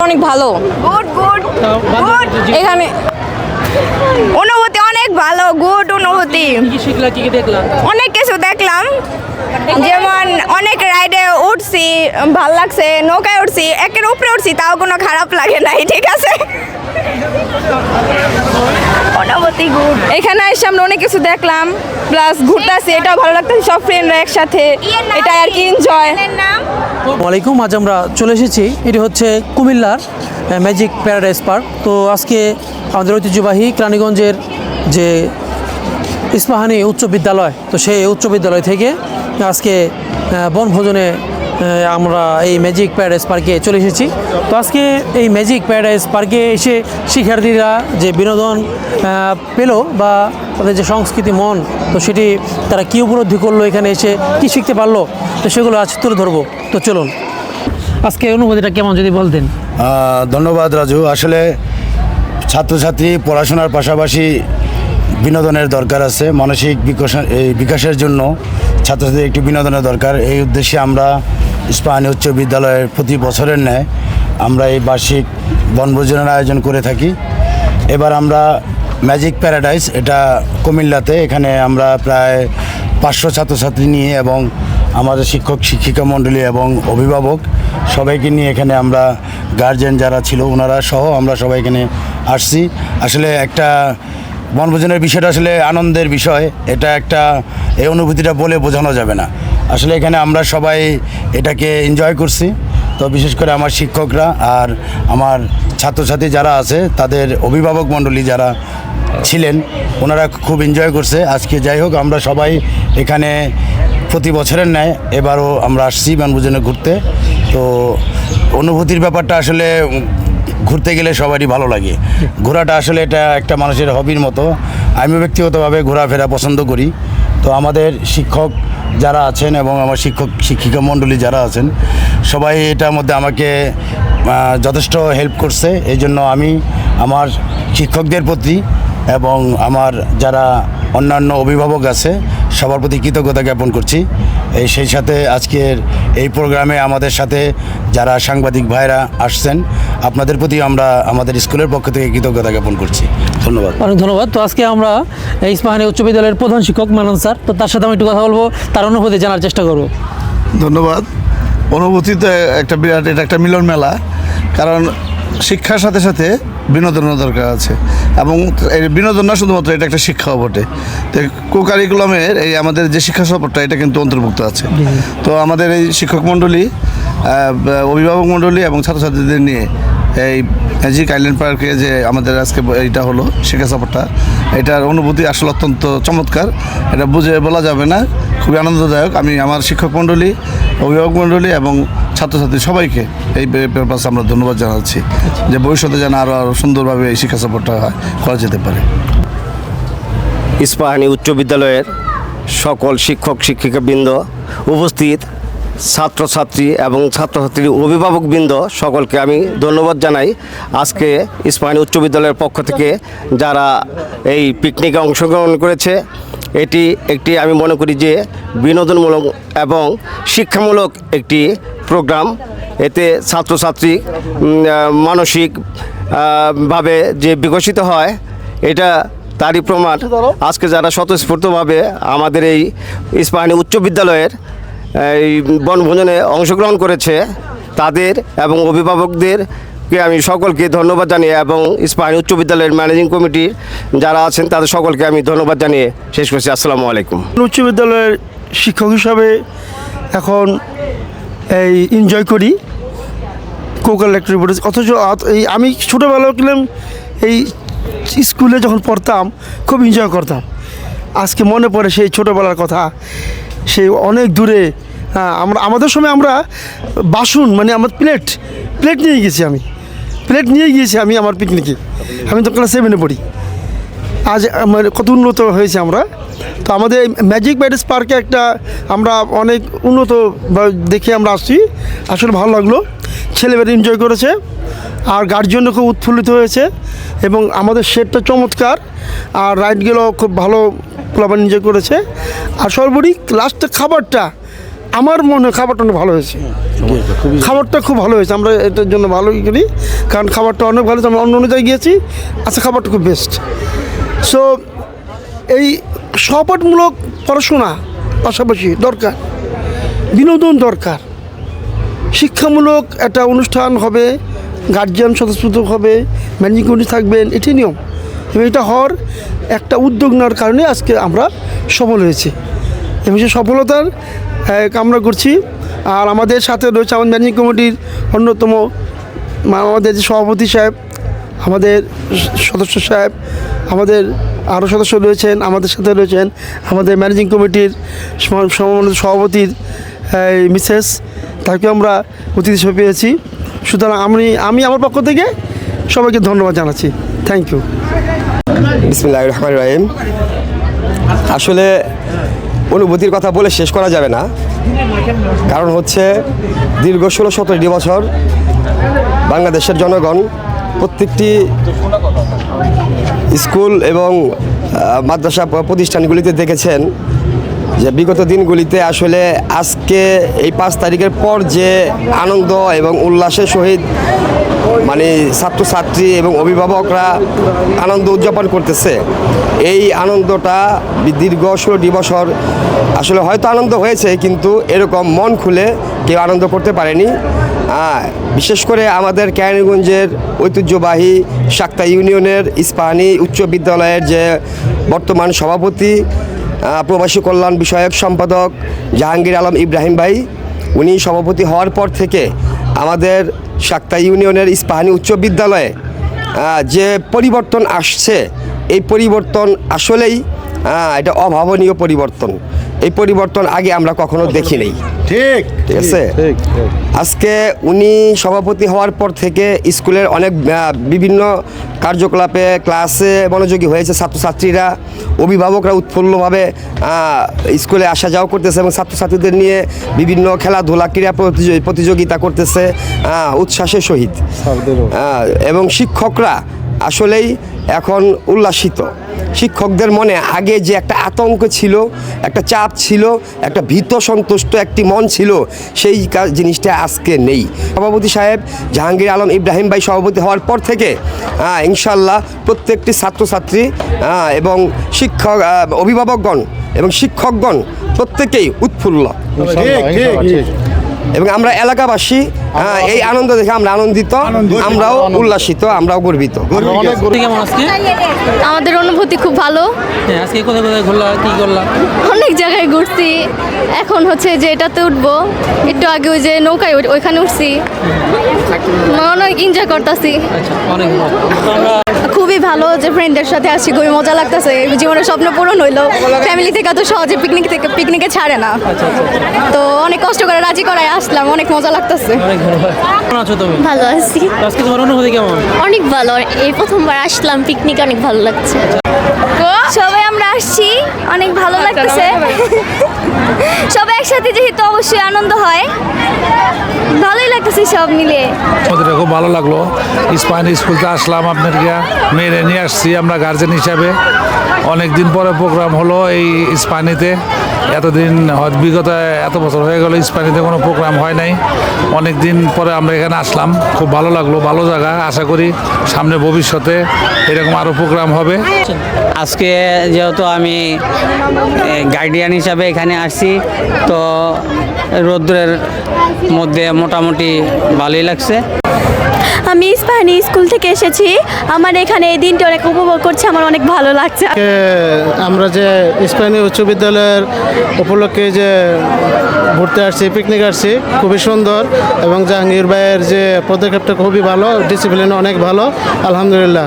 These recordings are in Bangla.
অনেক ভালো। গুড গুড এখানে অনুভূতি ভালো গুড অনুভূতি। শিখলা কি অনেক কিছু দেখলাম। যেমন অনেক রাইডে উঠছি ভালো লাগছে নৌকায় উঠছি একের উপরে উঠছি তাও কোনো খারাপ লাগে নাই ঠিক আছে? অনুভূতি গুড এখানে এসে আমরা অনেক কিছু দেখলাম প্লাস ঘুরতেছি এটাও ভালো লাগতেছে সব ফ্রেন্ডরা একসাথে এটা আর কি এনজয় ওয়ালাইকুম আজ আমরা চলে এসেছি এটি হচ্ছে কুমিল্লার ম্যাজিক প্যারাডাইস পার্ক তো আজকে আমাদের ঐতিহ্যবাহী রানীগঞ্জের যে ইস্পাহানি উচ্চ বিদ্যালয়, তো সেই উচ্চ বিদ্যালয় থেকে আজকে বনভোজনে আমরা এই ম্যাজিক প্যারাডাইস পার্কে চলে এসেছি। তো আজকে এই ম্যাজিক প্যারাডাইস পার্কে এসে শিক্ষার্থীরা যে বিনোদন পেল বা তাদের যে সংস্কৃতি মন, তো সেটি তারা কী উপলব্ধি করল, এখানে এসে কী শিখতে পারল, তো সেগুলো আজ তুলে ধরবো। তো চলুন, আজকে অনুভূতিটা কেমন যদি বলতেন? ধন্যবাদ রাজু। আসলে ছাত্রছাত্রী পড়াশোনার পাশাপাশি বিনোদনের দরকার আছে, মানসিক বিকাশ এই বিকাশের জন্য ছাত্রছাত্রীর একটি বিনোদনের দরকার। এই উদ্দেশ্যে আমরা ইস্পাহানি উচ্চ বিদ্যালয়ের প্রতি বছরের ন্যায় আমরা এই বার্ষিক বনভোজনের আয়োজন করে থাকি। এবার আমরা ম্যাজিক প্যারাডাইস, এটা কুমিল্লাতে, এখানে আমরা প্রায় পাঁচশো ছাত্রছাত্রী নিয়ে এবং আমাদের শিক্ষক, শিক্ষিকা মণ্ডলী এবং অভিভাবক সবাইকে নিয়ে এখানে আমরা গার্জেন যারা ছিল, ওনারা সহ আমরা সবাই এখানে আসছি। আসলে একটা বনভোজনের বিষয়টা আসলে আনন্দের বিষয়। এটা একটা, এই অনুভূতিটা বলে বোঝানো যাবে না। আসলে এখানে আমরা সবাই এটাকে এনজয় করছি। তো বিশেষ করে আমার শিক্ষকরা আর আমার ছাত্রছাত্রী যারা আছে, তাদের অভিভাবক মণ্ডলী যারা ছিলেন, ওনারা খুব এনজয় করছে। আজকে যাই হোক, আমরা সবাই এখানে প্রতি বছরের ন্যায় এবারও আমরা আসছি বনভোজনে ঘুরতে। তো অনুভূতির ব্যাপারটা আসলে ঘুরতে গেলে সবারই ভালো লাগে। ঘোরাটা আসলে এটা একটা মানুষের হবির মতো। আমি ব্যক্তিগতভাবে ঘোরাফেরা পছন্দ করি। তো আমাদের শিক্ষক যারা আছেন এবং আমার শিক্ষক, শিক্ষিকা মণ্ডলী যারা আছেন, সবাই এটার মধ্যে আমাকে যথেষ্ট হেল্প করছে। এই জন্য আমি আমার শিক্ষকদের প্রতি এবং আমার যারা অন্যান্য অভিভাবক আছে, সবার প্রতি কৃতজ্ঞতা জ্ঞাপন করছি। এই সেই সাথে আজকের এই প্রোগ্রামে আমাদের সাথে যারা সাংবাদিক ভাইরা আসছেন আপনাদের প্রতি আমরা আমাদের স্কুলের পক্ষ থেকে কৃতজ্ঞতা জ্ঞাপন করছি। ধন্যবাদ। অনেক ধন্যবাদ। তো আজকে আমরা এই ইস্পাহানি উচ্চ বিদ্যালয়ের প্রধান শিক্ষক মানন স্যার তো তার সাথে আমি একটু কথা বলব তার অনুভূতি জানার চেষ্টা করব। ধন্যবাদ। অনুভূতি তো একটা বিরাট এটা একটা মিলন মেলা কারণ শিক্ষার সাথে সাথে বিনোদনের দরকার আছে। এবং এই বিনোদন না শুধুমাত্র এটা একটা শিক্ষাও বটে তো কো কারিকুলামের এই আমাদের যে শিক্ষা সফরটা এটা কিন্তু অন্তর্ভুক্ত আছে। তো আমাদের এই শিক্ষক মণ্ডলী অভিভাবক মণ্ডলী এবং ছাত্রছাত্রীদের নিয়ে এই ম্যাজিক আইল্যান্ড পার্কে যে আমাদের আজকে এইটা হলো শিক্ষা সফরটা এটার অনুভূতি আসলে অত্যন্ত চমৎকার। এটা বুঝে বলা যাবে না। খুবই আনন্দদায়ক। আমি আমার শিক্ষক মণ্ডলী অভিভাবক মণ্ডলী এবং ছাত্রছাত্রী সবাইকে এই পাশে আমরা ধন্যবাদ জানাচ্ছি যে ভবিষ্যতে যেন আরও আরও সুন্দরভাবে এই শিক্ষা সফরটা করা যেতে পারে। ইস্পাহানি উচ্চ বিদ্যালয়ের সকল শিক্ষক, শিক্ষিকাবৃন্দ উপস্থিত, ছাত্রছাত্রী এবং ছাত্রছাত্রীর অভিভাবকবৃন্দ সকলকে আমি ধন্যবাদ জানাই। আজকে ইস্পাহানি উচ্চ বিদ্যালয়ের পক্ষ থেকে যারা এই পিকনিকে অংশগ্রহণ করেছে এটি একটি আমি মনে করি যে বিনোদনমূলক এবং শিক্ষামূলক একটি প্রোগ্রাম। এতে ছাত্রছাত্রী উম, আহ, মানসিক আহ, ভাবে যে বিকশিত হয় এটা তারই প্রমাণ। আজকে যারা স্বতঃস্ফূর্তভাবে আমাদের এই ইস্পাহানি উচ্চ বিদ্যালয়ের এই বনভোজনে অংশগ্রহণ করেছে তাদের এবং অভিভাবকদেরকে আমি সকলকে ধন্যবাদ জানিয়ে এবং ইস্পাহানি উচ্চ বিদ্যালয়ের ম্যানেজিং কমিটির যারা আছেন তাদের সকলকে আমি ধন্যবাদ জানিয়ে শেষ করছি। আসসালামু আলাইকুম। উচ্চ বিদ্যালয়ের শিক্ষক হিসাবে এখন এই এনজয় করি। কোকাল ইলেকট্রিক অথচ এই আমি ছোটোবেলায় কিলাম এই স্কুলে যখন পড়তাম, খুব এনজয় করতাম। আজকে মনে পড়ে সেই ছোটোবেলার কথা। সেই অনেক দূরে আমরা আমাদের সময় আমরা বাসন মানে আমার প্লেট প্লেট নিয়ে গেছি আমি। প্লেট নিয়ে গিয়েছি আমি আমার পিকনিকে। আমি তো ক্লাস সেভেনে পড়ি। আজ কত উন্নত হয়েছে আমরা। তো আমাদের ম্যাজিক ব্যাডিস পার্কে একটা আমরা অনেক উন্নত দেখে আমরা আসছি। আসলে ভালো লাগল। ছেলেমেয়েরা এনজয় করেছে। আর গার্জিয়ানও খুব উৎফুল্লিত হয়েছে। এবং আমাদের শেডটা চমৎকার। আর রাইডগুলো খুব ভালো প্লাবান এনজয় করেছে। আর সর্বোপরি লাস্টের খাবারটা আমার মনে হয় খাবারটা অনেক ভালো হয়েছে। খাবারটা খুব ভালো হয়েছে আমরা এটার জন্য ভালোই করি কারণ খাবারটা অনেক ভালো হয়েছে আমরা অন্য অন্য জায়গায় গিয়েছি আচ্ছা খাবারটা খুব বেস্ট সো এই সহপাঠমূলক পড়াশোনা পাশাপাশি দরকার বিনোদন দরকার। শিক্ষামূলক একটা অনুষ্ঠান হবে গার্জিয়ান স্বতঃস্ফূর্ত হবে ম্যানেজিং কমিটি থাকবেন এটি নিয়ম। এবং এটা হওয়ার একটা উদ্যোগ নেওয়ার কারণে আজকে আমরা সফল হয়েছি। এবং সেই সফলতার কামনা করছি। আর আমাদের সাথে রয়েছে আমাদের ম্যানেজিং কমিটির অন্যতম আমাদের যে সভাপতি সাহেব, আমাদের সদস্য সাহেব, আমাদের আরও সদস্য রয়েছেন, আমাদের সাথে রয়েছেন আমাদের ম্যানেজিং কমিটির সভাপতির মিসেস তাকে আমরা অতিথি হিসেবে পেয়েছি। সুতরাং আমি আমি আমার পক্ষ থেকে সবাইকে ধন্যবাদ জানাচ্ছি। থ্যাংক ইউ বিসমিল্লাহ রহমান রহিম। আসলে অনুভূতির কথা বলে শেষ করা যাবে না। কারণ হচ্ছে দীর্ঘ ষোলো সতেরোটি বছর বাংলাদেশের জনগণ প্রত্যেকটি স্কুল এবং মাদ্রাসা প্রতিষ্ঠানগুলিতে দেখেছেন যে বিগত দিনগুলিতে আসলে আজকে এই পাঁচ তারিখের পর যে আনন্দ এবং উল্লাসের সহিত মানে ছাত্রছাত্রী এবং অভিভাবকরা আনন্দ উদযাপন করতেছে। এই আনন্দটা দীর্ঘ ষোলোটি বছর আসলে হয়তো আনন্দ হয়েছে, কিন্তু এরকম মন খুলে কেউ আনন্দ করতে পারেনি। বিশেষ করে আমাদের কেরানীগঞ্জের ঐতিহ্যবাহী সাক্তা ইউনিয়নের ইস্পাহানি উচ্চ বিদ্যালয়ের যে বর্তমান সভাপতি প্রবাসী কল্যাণ বিষয়ক সম্পাদক জাহাঙ্গীর আলম ইব্রাহিম ভাই, উনি সভাপতি হওয়ার পর থেকে আমাদের সাক্তা ইউনিয়নের ইস্পাহানি উচ্চ বিদ্যালয়ে যে পরিবর্তন আসছে এই পরিবর্তন আসলেই এটা অভাবনীয় পরিবর্তন। এই পরিবর্তন আগে আমরা কখনো দেখি নেই ঠিক ঠিক আছে? আজকে উনি সভাপতি হওয়ার পর থেকে স্কুলের অনেক বিভিন্ন কার্যকলাপে ক্লাসে মনোযোগী হয়েছে ছাত্রছাত্রীরা অভিভাবকরা উৎফুল্লভাবে স্কুলে আসা যাওয়া করতেছে এবং ছাত্রছাত্রীদের নিয়ে বিভিন্ন খেলাধুলা ক্রীড়া প্রতিযোগি- প্রতিযোগিতা করতেছে উৎসাহের উচ্ছ্বাসের সহিত। এবং শিক্ষকরা আসলেই এখন উল্লাসিত। শিক্ষকদের মনে আগে যে একটা আতঙ্ক ছিল, একটা চাপ ছিল, একটা ভীত সন্তুষ্ট একটি মন ছিল, সেই জিনিসটা আজকে নেই। সভাপতি সাহেব জাহাঙ্গীর আলম ইব্রাহিম ভাই সভাপতি হওয়ার পর থেকে ইনশাল্লাহ প্রত্যেকটি ছাত্রছাত্রী এবং শিক্ষক অভিভাবকগণ এবং শিক্ষকগণ প্রত্যেকেই উৎফুল্ল। এবং আমরা এলাকাবাসী আহ, এই আনন্দ দেখে আমরা আনন্দিত আমরাও উল্লাসিত আমরাও গর্বিত। আমাদের অনুভূতি খুব ভালো। হ্যাঁ আজকে কোথায় কোথায় ঘুরলা কি করলা? অনেক জায়গায় ঘুরছি। এখন হচ্ছে যে এটাতে উঠবো। একটু আগে ওই যে নৌকায় ওইখানে উঠছি। অনেক এনজয় করতেছি। আচ্ছা অনেক খুবই ভালো যে ফ্রেন্ডের সাথে আসছি খুবই মজা লাগতেছে। জীবনের স্বপ্ন পূরণ হইল। ফ্যামিলি থেকে তো সহজে পিকনিক থেকে পিকনিকে ছাড়ে না। তো অনেক কষ্ট করে রাজি করায় আসলাম অনেক মজা লাগতেছে। ভালো কেমন আছো তুমি? ভালো আছি। আজকে তোমার অনুভূতি কেমন? অনেক ভালো। এই প্রথমবার আসলাম পিকনিক অনেক ভালো লাগছে। সবাই আমরা আসছি। অনেক ভালো লাগতেছে। সবাই একসাথে যেহেতু অবশ্যই আনন্দ হয় ভালোই লাগতেছে সব মিলিয়ে। আমাদের খুব ভালো লাগল। স্পাইনি স্কুলতে আসলাম আপনার গিয়া মেয়েরে নিয়ে আসছি আমরা গার্জেন হিসাবে। অনেক দিন পরে প্রোগ্রাম হলো এই স্পাইনিতে এতদিন বিগত এত বছর হয়ে গেল স্পাইনিতে কোনো প্রোগ্রাম হয় নাই। অনেক দিন পরে আমরা এখানে আসলাম। খুব ভালো লাগল, ভালো জায়গা, আশা করি সামনে ভবিষ্যতে এরকম আরও প্রোগ্রাম হবে। আজকে যেহেতু আমি গার্ডিয়ান হিসাবে এখানে আসছি, তো রৌদ্রের মধ্যে মোটামুটি ভালোই লাগছে। আমি ইস্পাহানি স্কুল থেকে এসেছি। আমার এখানে এই দিনটা অনেক উপভোগ করছে, আমার অনেক ভালো লাগছে। আমরা যে স্পেনীয় উচ্চ বিদ্যালয়ের উপলক্ষে যে ঘুরতে আসছি পিকনিক আসছি, খুবই সুন্দর এবং জাহাঙ্গীর ভাইয়ের যে পদক্ষেপটা খুবই ভালো ডিসিপ্লিন অনেক ভালো, আলহামদুলিল্লাহ।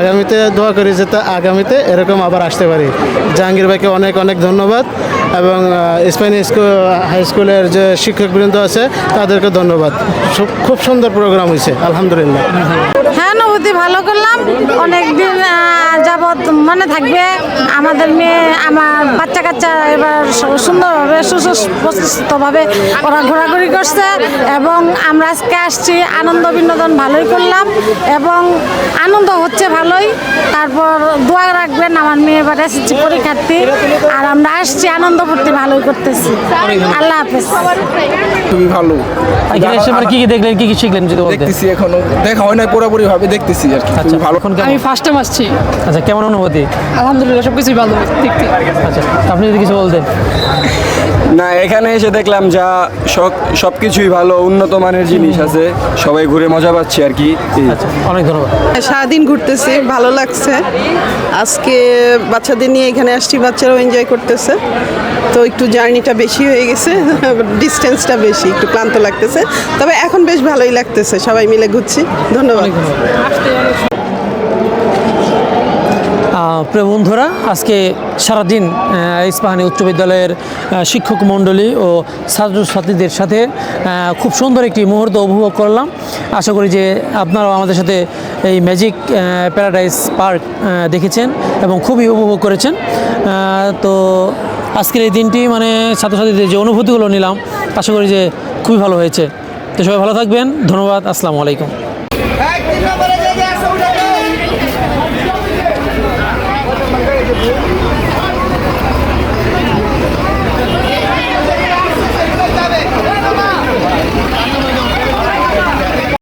আগামীতে দোয়া করি যাতে আগামীতে এরকম আবার আসতে পারি। জাহাঙ্গীর ভাইকে অনেক অনেক ধন্যবাদ। এবং স্কুল হাই স্কুলের যে শিক্ষকবৃন্দ আছে, তাদেরকে ধন্যবাদ। খুব সুন্দর প্রোগ্রাম হয়েছে, আলহামদুলিল্লাহ। হ্যাঁ অনুভূতি ভালো করলাম। অনেক দিন যাবৎ মনে থাকবে আমাদের মেয়ে, আমার বাচ্চা কাচ্চা এবার সুন্দরভাবে সুস্পষ্টভাবে ওরা ঘোরাঘুরি করছে এবং আমরা আজকে আসছি, আনন্দ, বিনোদন ভালোই করলাম এবং আনন্দ হচ্ছে ভালোই। তারপর দোয়া রাখবেন আমার মেয়ে এবার এসেছি পরীক্ষার্থী। আর আমরা আসছি আনন্দ আনন্দ ফুর্তি ভালোই করতেছি। আল্লাহ হাফেজ। খুবই ভালো। এখানে এসে মানে কি কি দেখলেন কি কি শিখলেন যদি বলতে দেখতেছি এখনও। দেখা হয় না পুরোপুরি ভাবে দেখতেছি আর কি। আচ্ছা ভালো। এখন আমি ফার্স্ট টাইম আসছি। আচ্ছা কেমন অনুভূতি? আলহামদুলিল্লাহ সব কিছুই ভালো দেখতে। আচ্ছা আপনি যদি কিছু বলতেন। না এখানে এসে দেখলাম যা সব কিছুই ভালো উন্নত মানের জিনিস আছে। সবাই ঘুরে মজা পাচ্ছি আর কি। আচ্ছা অনেক ধন্যবাদ। সারাদিন ঘুরতেছি ভালো লাগছে। আজকে বাচ্চাদের নিয়ে এখানে আসছি বাচ্চারাও এনজয় করতেছে। তো একটু জার্নিটা বেশি হয়ে গেছে ডিস্টেন্সটা বেশি একটু ক্লান্ত লাগতেছে। তবে এখন বেশ ভালোই লাগতেছে সবাই মিলে ঘুরছি। ধন্যবাদ। প্রিয় বন্ধুরা, আজকে সারাদিন ইস্পাহানি উচ্চ বিদ্যালয়ের শিক্ষক মণ্ডলী ও ছাত্রছাত্রীদের সাথে খুব সুন্দর একটি মুহূর্ত উপভোগ করলাম। আশা করি যে আপনারাও আমাদের সাথে এই ম্যাজিক প্যারাডাইস পার্ক দেখেছেন এবং খুবই উপভোগ করেছেন। তো আজকের এই দিনটি মানে ছাত্রছাত্রীদের যে অনুভূতিগুলো নিলাম, আশা করি যে খুবই ভালো হয়েছে। তো সবাই ভালো থাকবেন। ধন্যবাদ। আসসালামু আলাইকুম।